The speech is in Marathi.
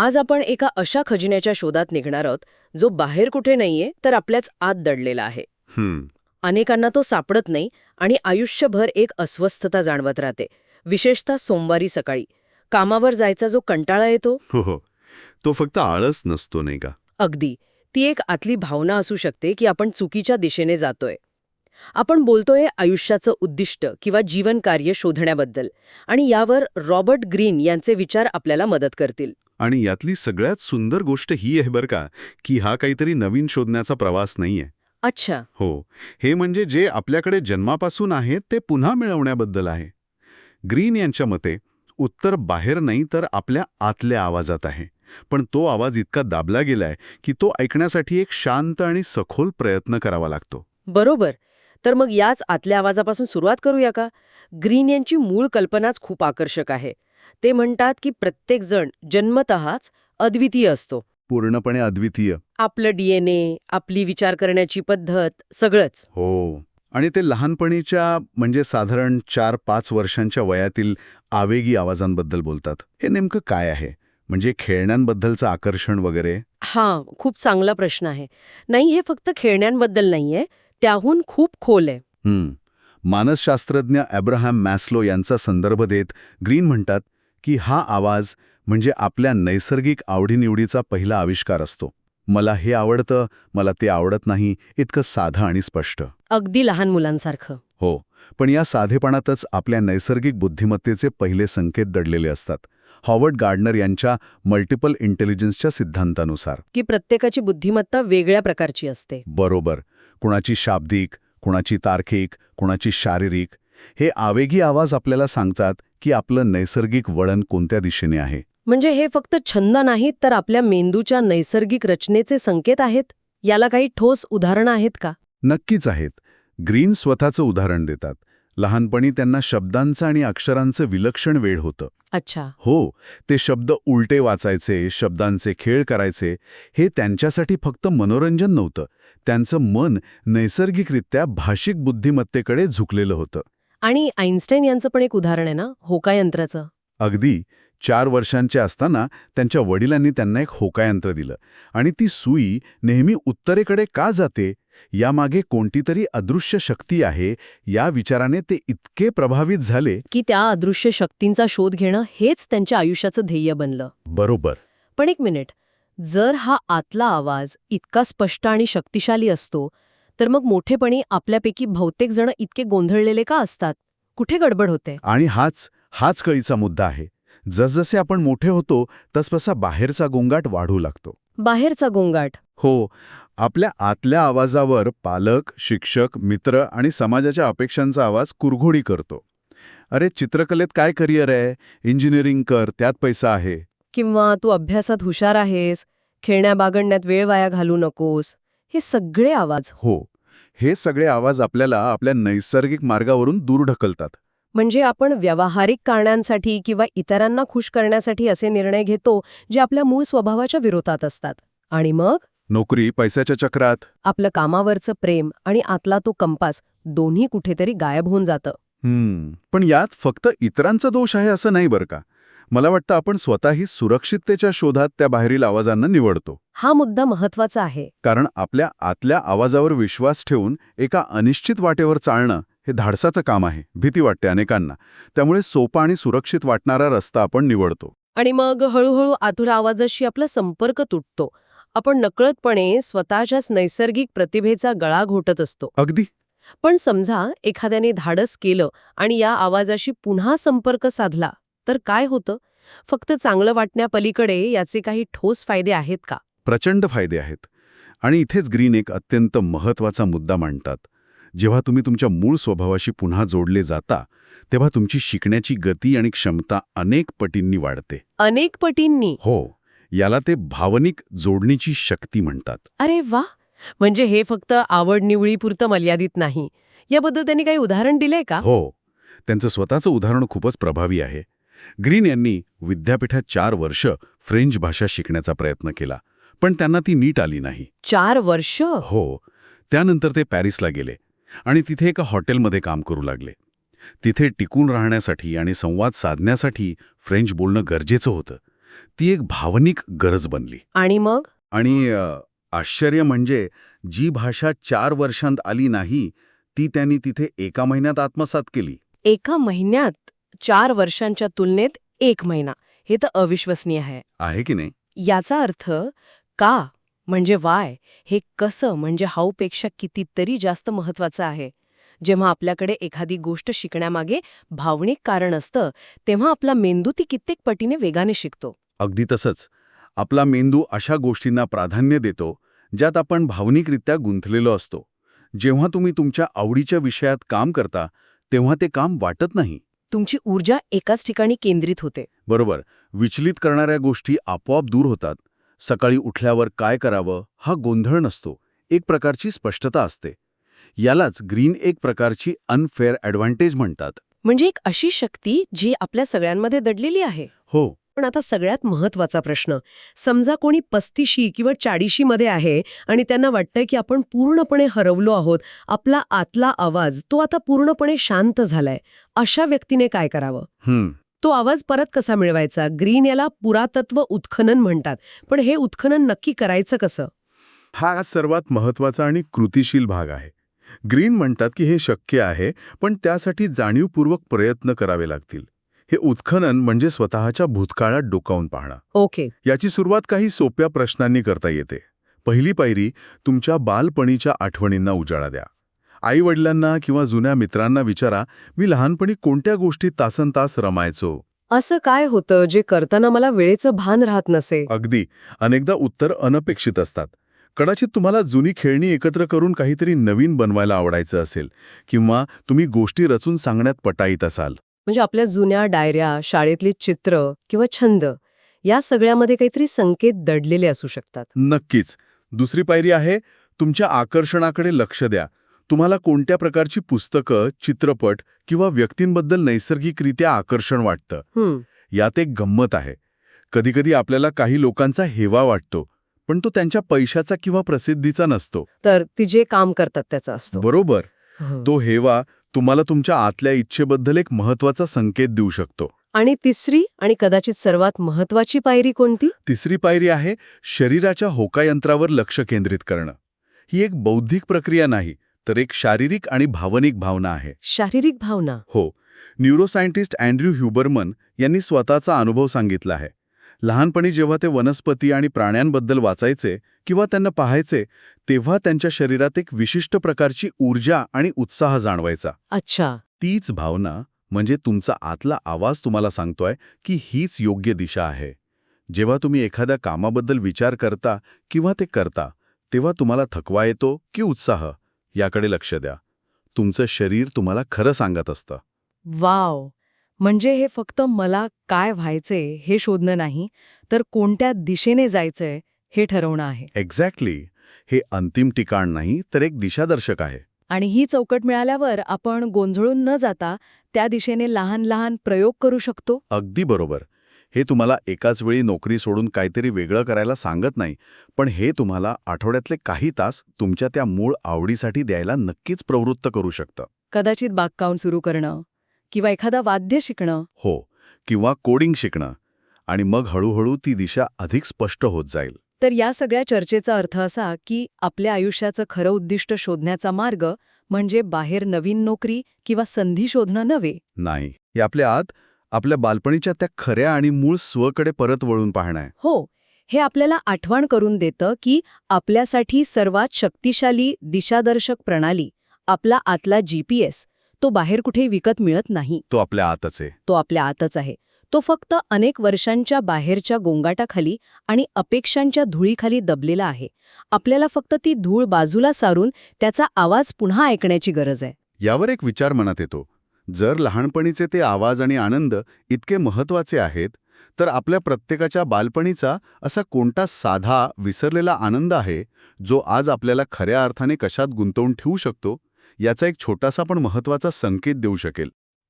आज आपण एका अशा खजिन्याच्या शोधात निघणार आहोत जो बाहेर कुठे नाहीये तर आपल्याच आत दडलेला आहे. हम्म. अनेकांना तो सापडत नाही आणि आयुष्यभर एक अस्वस्थता जाणवत राहते विशेषतः सोमवारी सकाळी. कामावर जायचा जो कंटाळा येतो? हो हो. तो फक्त आळस नसतो नाही का? अगदी. ती एक आतली भावना असू शकते की आपण चुकीच्या दिशेने जातोय. आपण बोलतोय आयुष्याचं उद्दिष्ट किंवा जीवनकार्य शोधण्याबद्दल आणि यावर रॉबर्ट ग्रीन यांचे विचार आपल्याला मदत करतील. आणि यातली सगळ्यात सुंदर गोष्ट ही आहे बरं का की हा काहीतरी नवीन शोधण्याचा प्रवास नाहीये. अच्छा. हो हे म्हणजे जे आपल्याकडे जन्मापासून आहे ते पुन्हा मिळवण्याबद्दल आहे. ग्रीन यांच्या मते उत्तर बाहेर नाही तर आपल्या आतल्या आवाजात आहे. पण तो आवाज इतका दाबला गेलाय की तो ऐकण्यासाठी एक शांत आणि सखोल प्रयत्न करावा लागतो. बरोबर. तर मग याच आतल्या आवाजापासून सुरुवात करूया का? ग्रीन यांची मूळ कल्पनाच खूप आकर्षक आहे. ते म्हणतात की प्रत्येकजण जन्मतःच अद्वितीय असतो. पूर्णपणे अद्वितीय. आपलं डीएनए आपली विचार करण्याची पद्धत सगळंच. हो. आणि ते लहानपणीच्या म्हणजे साधारण चार पाच वर्षांच्या वयातील आवेगी आवाजांबद्दल बोलतात. हे नेमकं काय आहे? म्हणजे खेळण्यांबद्दलचं आकर्षण वगैरे? हां खूप चांगला प्रश्न आहे. नाही हे फक्त खेळण्यांबद्दल नाहीये त्याहून खूप खोल आहे. हं. मानसशास्त्रज्ञ अब्राहम मॅस्लो यांचा संदर्भ देत ग्रीन म्हणतात की हा आवाज म्हणजे आपल्या नैसर्गिक आवडीनिवडीचा पहिला आविष्कार असतो. मला हे आवडतं मला ते आवडत नाही इतकं साधं आणि स्पष्ट. अगदी लहान मुलांसारखं. हो पण या साधेपणातच आपल्या नैसर्गिक बुद्धिमत्तेचे पहिले संकेत दडलेले असतात. हॉवर्ड गार्डनर यांच्या मल्टिपल इंटेलिजन्सच्या सिद्धांतानुसार. की प्रत्येकाची बुद्धिमत्ता वेगळ्या प्रकारची असते. बरोबर. कुणाची शाब्दिक कुणाची तार्किक कुणाची शारीरिक हे आवेगी आवाज आपल्याला सांगतात की आपलं नैसर्गिक वळण कोणत्या दिशेने आहे? म्हणजे हे फक्त छंद नाहीत तर आपल्या मेंदूच्या नैसर्गिक रचनेचे संकेत आहेत? याला काही ठोस उदाहरणं आहेत का? नक्कीच आहेत. ग्रीन स्वतःचं उदाहरण देतात. लहानपणी त्यांना शब्दांचं आणि अक्षरांचं विलक्षण वेळ होतं. अच्छा. हो ते शब्द उलटे वाचायचे शब्दांचे खेळ करायचे हे त्यांच्यासाठी फक्त मनोरंजन नव्हतं. त्यांचं मन नैसर्गिकरित्या भाषिक बुद्धिमत्तेकडे झुकलेलं होतं. आणि आईन्स्टाईन यांचं पण एक उदाहरण आहे ना होकायंत्राचं. अगदी. चार वर्षांचे असताना त्यांच्या वडिलांनी त्यांना एक होकायंत्र दिलं. आणि ती सुई नेहमी उत्तरेकडे का जाते? यामागे कोणती तरी अदृश्य शक्ती आहे? या विचाराने ते इतके प्रभावित झाले. की त्या अदृश्य शक्तींचा शोध घेणं हेच त्यांच्या आयुष्याचं ध्येय बनलं. बरोबर. पण एक मिनिट. जर हा आतला आवाज इतका स्पष्ट आणि शक्तिशाली असतो तर मग मोठेपणी आपल्यापैकी बहुतेक जण इतके गोंधळलेले का असतात? कुठे गडबड होते? आणि हाच हाच कळीचा मुद्दा आहे. जसजसे आपण मोठे होतो तसतसा बाहेरचा गोंगाट वाढू लागतो. बाहेरचा गोंगाट. हो आपल्या आतल्या आवाजावर पालक शिक्षक मित्र आणि समाजाच्या अपेक्षांचा आवाज कुरघोडी करतो. अरे चित्रकलेत काय करिअर आहे? इंजिनिअरिंग कर त्यात पैसा आहे. किंवा तू अभ्यासात हुशार आहेस खेळण्या बागडण्यात वेळ वाया घालू नकोस. हे सगळे आवाज. हो हे सगळे आवाज आपल्याला आपल्या नैसर्गिक मार्गावरून दूर ढकलतात. म्हणजे आपण व्यावहारिक कारणांसाठी किंवा इतरांना खुश करण्यासाठी असे निर्णय घेतो जे आपल्या मूळ स्वभावाच्या विरोधात असतात. आणि मग? नोकरी पैशाच्या चक्रात? आपलं कामावरचं प्रेम आणि आतला तो कंपास दोन्ही कुठेतरी गायब होऊन जातं. पण यात फक्त इतरांचा दोष आहे असं नाही बरं का? मला वाटतं आपण स्वतःही सुरक्षिततेच्या शोधात त्या बाहेरील आवाजांना निवडतो. हा मुद्दा महत्त्वाचा आहे. कारण आपल्या आतल्या आवाजावर विश्वास ठेवून एका अनिश्चित वाटेवर चालणं हे धाडसाचं काम आहे भीती वाटते अनेकांना. त्यामुळे सोपा आणि सुरक्षित वाटणारा रस्ता आपण निवडतो. आणि मग हळूहळू आतुर आवाजाशी आपला संपर्क तुटतो. आपण नकळतपणे स्वतःच्याच नैसर्गिक प्रतिभेचा गळा घोटत असतो. अगदी. पण समजा एखाद्याने धाडस केलं आणि या आवाजाशी पुन्हा संपर्क साधला. तर काय होतं? फक्त चांगलं वाटण्यापलीकडे याचे काही ठोस फायदे आहेत का? प्रचंड फायदे आहेत. आणि इथेच ग्रीन एक अत्यंत महत्त्वाचा मुद्दा मांडतात. जेव्हा तुम्ही तुमच्या मूळ स्वभावाशी पुन्हा जोडले जाता तेव्हा तुमची शिकण्याची गती आणि क्षमता अनेक पटींनी वाढते. अनेक पटींनी? हो याला ते भावनिक जोडणीची शक्ती म्हणतात. अरे वा! म्हणजे हे फक्त आवड निवडीपुरतं मर्यादित नाही. याबद्दल त्यांनी काही उदाहरण दिलंय का? हो त्यांचं स्वतःचं उदाहरण खूपच प्रभावी आहे. ग्रीन यांनी विद्यापीठात चार वर्ष फ्रेंच भाषा शिकण्याचा प्रयत्न केला पण त्यांना ती नीट आली नाही. चार वर्ष? हो. त्यानंतर ते पॅरिसला गेले आणि तिथे एका हॉटेलमध्ये काम करू लागले. तिथे टिकून राहण्यासाठी आणि संवाद साधण्यासाठी फ्रेंच बोलणं गरजेचं होतं. ती एक भावनिक गरज बनली. आणि मग? आणि आश्चर्य म्हणजे जी भाषा चार वर्षांत आली नाही ती त्यांनी तिथे एका महिन्यात आत्मसात केली. एका महिन्यात? चार वर्षांच्या तुलनेत एक महिना. हे तर अविश्वसनीय आहे. आहे की नाही? याचा अर्थ का म्हणजे वाय हे कसं म्हणजे हाऊपेक्षा कितीतरी जास्त महत्वाचं आहे. जेव्हा आपल्याकडे एखादी गोष्ट शिकण्यामागे भावनिक कारण असतं तेव्हा आपला मेंदू ती कित्येक पटीने वेगाने शिकतो. अगदी तसंच. आपला मेंदू अशा गोष्टींना प्राधान्य देतो ज्यात आपण भावनिकरित्या गुंतलेलो असतो. जेव्हा तुम्ही तुमच्या आवडीच्या विषयात काम करता तेव्हा ते काम वाटत नाही. तुमची ऊर्जा एकाच ठिकाणी केंद्रित होते. बरोबर. विचलित करणाऱ्या गोष्टी आपोआप दूर होतात. सकाळी उठल्यावर काय करावं हा गोंधळ नसतो. एक प्रकारची स्पष्टता असते. यालाच ग्रीन एक प्रकारची अनफेअर ॲडव्हान्टेज म्हणतात. म्हणजे एक अशी शक्ती जी आपल्या सगळ्यांमध्ये दडलेली आहे. हो. पण आता सगळ्यात महत्त्वाचा प्रश्न. समजा कोणी पस्तीशी किंवा चाळीशी मध्ये आहे आणि त्यांना वाटतंय की आपण पूर्णपणे हरवलो आहोत आपला आतला आवाज तो आता पूर्णपणे शांत झालाय. अशा व्यक्तीने काय करावं? हम्म. तो आवाज परत कसा मिळवायचा? ग्रीन याला पुरातत्व उत्खनन म्हणतात. पण हे उत्खनन नक्की करायचं कसं? हा सर्वात महत्त्वाचा आणि कृतिशील भाग आहे. ग्रीन म्हणतात की हे शक्य आहे पण त्यासाठी जाणीवपूर्वक प्रयत्न करावे लागतील. हे उत्खनन म्हणजे स्वतःच्या भूतकाळात डोकावून पाहणं. ओके. याची सुरुवात काही सोप्या प्रश्नांनी करता येते. पहिली पायरी तुमच्या बालपणीच्या आठवणींना उजाळा द्या. आई वडिलांना किंवा जुन्या मित्रांना विचारा मी लहानपणी कोणत्या गोष्टी तासन तास रमायचो? असं काय होतं जे करताना मला वेळेचं भान राहत नसे? अगदी. अनेकदा उत्तर अनपेक्षित असतात. कदाचित तुम्हाला जुनी खेळणी एकत्र करून काहीतरी नवीन बनवायला आवडायचं असेल किंवा तुम्ही गोष्टी रचून सांगण्यात पटाईत असाल. म्हणजे आपल्या जुन्या डायऱ्या शाळेतली चित्र किंवा छंद या सगळ्यामध्ये काहीतरी संकेत दडलेले असू शकतात. नक्कीच. दुसरी पायरी आहे तुमच्या आकर्षणाकडे लक्ष द्या. तुम्हाला कोणत्या प्रकारची पुस्तकं चित्रपट किंवा व्यक्तींबद्दल नैसर्गिकरित्या आकर्षण वाटतं? यात एक गंमत आहे. कधीकधी आपल्याला काही लोकांचा हेवा वाटतो पण तो त्यांच्या पैशाचा किंवा प्रसिद्धीचा नसतो. तर ती जे काम करतात त्याचा असतो. बरोबर. तो हेवा तुम्हाला तुमच्या आतल्या इच्छेबद्दल एक महत्त्वाचा संकेत देऊ शकतो. आणि तिसरी आणि कदाचित सर्वात महत्वाची पायरी कोणती? तिसरी पायरी आहे शरीराच्या होकायंत्रावर लक्ष केंद्रित करणं. ही एक बौद्धिक प्रक्रिया नाही तर एक शारीरिक आणि भावनिक भावना आहे. शारीरिक भावना. हो न्यूरोसायंटिस्ट अँड्र्यू ह्युबरमन यांनी स्वतःचा अनुभव सांगितला आहे. लहानपणी जेव्हा ते वनस्पती आणि प्राण्यांबद्दल वाचायचे किंवा त्यांना पाहायचे तेव्हा त्यांच्या शरीरात एक विशिष्ट प्रकारची ऊर्जा आणि उत्साह जाणवायचा. अच्छा. तीच भावना म्हणजे तुमचा आतला आवाज तुम्हाला सांगतोय की हीच योग्य दिशा आहे. जेव्हा तुम्ही एखाद्या कामाबद्दल विचार करता किंवा ते करता तेव्हा तुम्हाला थकवा येतो की उत्साह याकडे लक्ष द्या. तुमचं शरीर तुम्हाला खरं सांगत असतं. वाव! म्हणजे हे फक्त मला काय व्हायचे हे शोधणं नाही तर कोणत्या दिशेने जायचंय हे ठरवणं आहे. एक्झॅक्टली हे अंतिम ठिकाण नाही तर एक दिशादर्शक आहे. आणि ही चौकट मिळाल्यावर आपण गोंधळून न जाता त्या दिशेने लहान लहान प्रयोग करू शकतो? अगदी बरोबर. हे तुम्हाला एकाच वेळी नोकरी सोडून काहीतरी वेगळं करायला सांगत नाही पण हे तुम्हाला आठवड्यातले काही तास तुमच्या त्या मूळ आवडीसाठी द्यायला नक्कीच प्रवृत्त करू शकतं. कदाचित बागकाम सुरू करणं किंवा एखादा वाद्य शिकणं? हो किंवा कोडिंग शिकणं. आणि मग हळूहळू ती दिशा अधिक स्पष्ट होत जाईल. तर या सगळ्या चर्चेचा अर्थ असा की आपल्या आयुष्याचं खरं उद्दिष्ट शोधण्याचा मार्ग म्हणजे बाहेर नवीन नोकरी किंवा संधी शोधणं नव्हे. नाही हे आपल्या आत आपल्या बालपणीच्या त्या खऱ्या आणि मूळ स्वकडे परत वळून पाहणं आहे. हो हे आपल्याला आठवण करून देतं की आपल्यासाठी सर्वात शक्तिशाली दिशादर्शक प्रणाली आपला आतला जीपीएस तो बाहेर कुठे विकत मिळत नाही. तो आपल्या आतच आहे. तो आपल्या आतच आहे. तो फक्त अनेक वर्षांच्या बाहेरच्या गोंगाटाखाली आणि अपेक्षांच्या धुळीखाली दबलेला आहे. आपल्याला फक्त ती धूळ बाजूला सारून त्याचा आवाज पुन्हा ऐकण्याची गरज आहे. यावर एक विचार मनात येतो. जर लहानपणीचे ते आवाज आणि आनंद इतके महत्त्वाचे आहेत तर आपल्या प्रत्येकाच्या बालपणीचा असा कोणता साधा विसरलेला आनंद आहे जो आज आपल्याला खऱ्या अर्थाने कशात गुंतवून ठेवू शकतो? याचा एक छोटासा पण महत्त्वाचा संकेत देऊ शकेल.